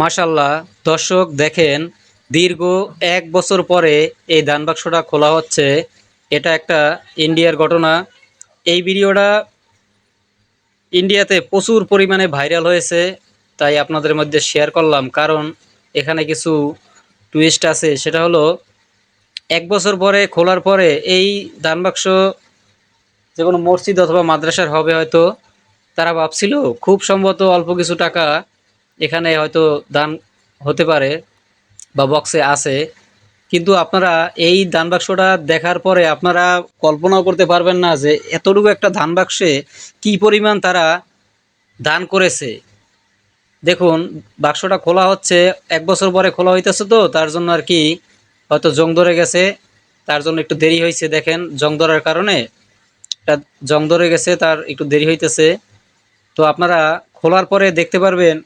মাশাল্লাহ দর্শক দেখেন, দীর্ঘ এক বছর পরে এই দান বাক্সটা খোলা হচ্ছে। এটা একটা ইন্ডিয়ার ঘটনা। এই ভিডিওটা ইন্ডিয়াতে প্রচুর পরিমাণে ভাইরাল হয়েছে, তাই আপনাদের মধ্যে শেয়ার করলাম। কারণ এখানে কিছু টুইস্ট আছে, সেটা হলো, এক বছর পরে খোলার পরে এই দান বাক্স যে কোনো মসজিদ অথবা মাদ্রাসার হবে হয়তো। তারা ভাবছিল, খুব সম্ভবত অল্প কিছু টাকা এখানে হয়তো দান হতে পারে বা বক্সে আছে। কিন্তু আপনারা এই দান বাক্সটা দেখার পরে আপনারা কল্পনাও করতে পারবেন না যে এতটুকু একটা ধান বাক্সে কী পরিমাণ তারা দান করেছে। দেখুন, বাক্সটা খোলা হচ্ছে, এক বছর পরে খোলা হইতেছে তো, তার জন্য আর কি হয়তো জং ধরে গেছে, তার জন্য একটু দেরি হয়েছে দেখেন, জং ধরার কারণে। এটা জং ধরে গেছে, তার একটু দেরি হইতেছে। তো আপনারা খোলার পরে দেখতে পারবেন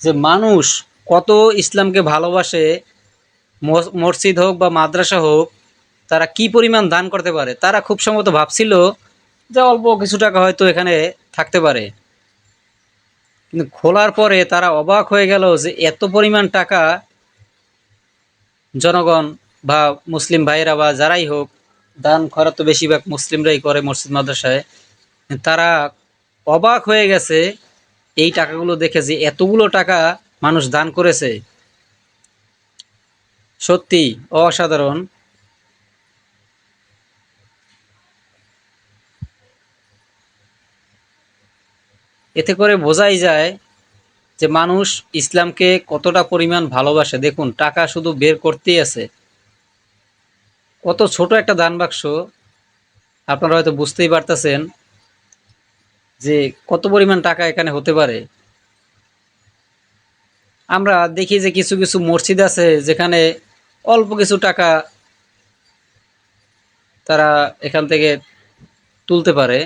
যে মানুষ কত ইসলামকে ভালোবাসে, মস- মসজিদ হোক বা মাদ্রাসা হোক, তারা কি পরিমাণ দান করতে পারে? তারা খুব সম্ভবত ভাবছিল যে অল্প কিছু টাকা হয়তো এখানে থাকতে পারে। কিন্তু খোলার পরে তারা অবাক হয়ে গেল যে এত পরিমাণ টাকা জনগণ বা মুসলিম ভাইয়েরা বা যারাই হোক, দান করা তো বেশিরভাগ মুসলিমরাই করে মসজিদ মাদ্রাসায়, তারা অবাক হয়ে গেছে এই টাকাগুলো দেখে যে এতগুলো টাকা মানুষ দান করেছে, সত্যি অসাধারণ। এতে করে বোঝাই যায় যে মানুষ ইসলামকে কতটা পরিমাণ ভালোবাসে। দেখুন, টাকা শুধু বের করতেই আছে। কত ছোট একটা দান বাক্স, আপনারা হয়তো বুঝতেই পারতেছেন। যে কত পরিমাণ টাকা এখানে হতে পারে? আমরা দেখি যে কিছু কিছু মসজিদ আছে যেখানে অল্প কিছু টাকা তারা এখান থেকে তুলতে পারে।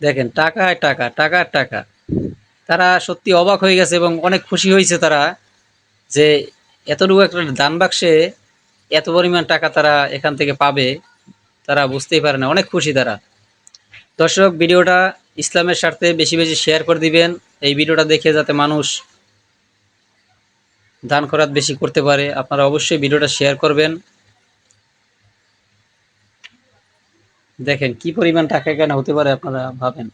দেখেন টাকা টাকা টাকা আর টাকা। তারা সত্যি অবাক হয়ে গেছে এবং অনেক খুশি হয়েছে তারা যে এতটুকু একটা দান বাক্সে এত পরিমাণ টাকা তারা এখান থেকে পাবে, তারা বুঝতেই পারে না। অনেক খুশি তারা। দর্শক, ভিডিওটা ইসলামের স্বার্থে বেশি বেশি শেয়ার করে দিবেন। এই ভিডিওটা দেখে যাতে মানুষ দান খরাত বেশি করতে পারে, আপনারা অবশ্যই ভিডিওটা শেয়ার করবেন। দেখেন কি পরিমাণ টাকা এখানে হতে পারে আপনারা ভাবেন।